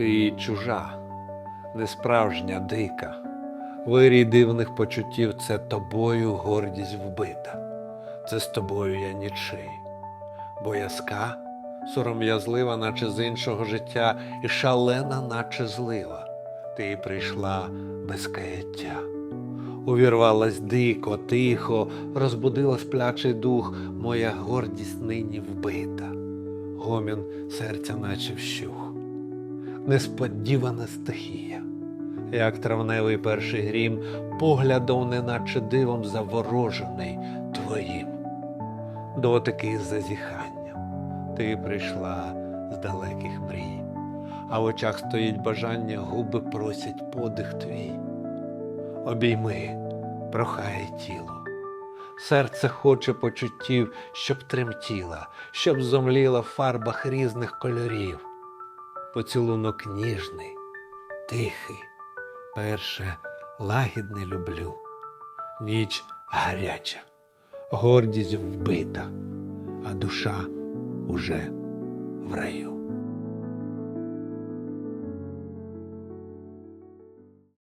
Ти чужа, несправжня, дика. Вирій дивних почуттів це тобою гордість вбита. Це з тобою я нічий. Боязка, сором'язлива, наче з іншого життя, і шалена, наче злива. Ти прийшла без каяття. Увірвалась дико, тихо, розбудила сплячий дух, моя гордість нині вбита. Гомін серця наче вщух. Несподівана стихія, як травневий перший грім, поглядом, неначе дивом заворожений твоїм. Дотики зазіханням, ти прийшла з далеких мрій, а в очах стоїть бажання, губи просять подих твій. Обійми, прохає тіло. Серце хоче почуттів, щоб тремтіла, щоб зомліла в фарбах різних кольорів. Поцілунок ніжний, тихий, перше лагідне люблю. Ніч гаряча, гордість вбита, а душа уже в раю.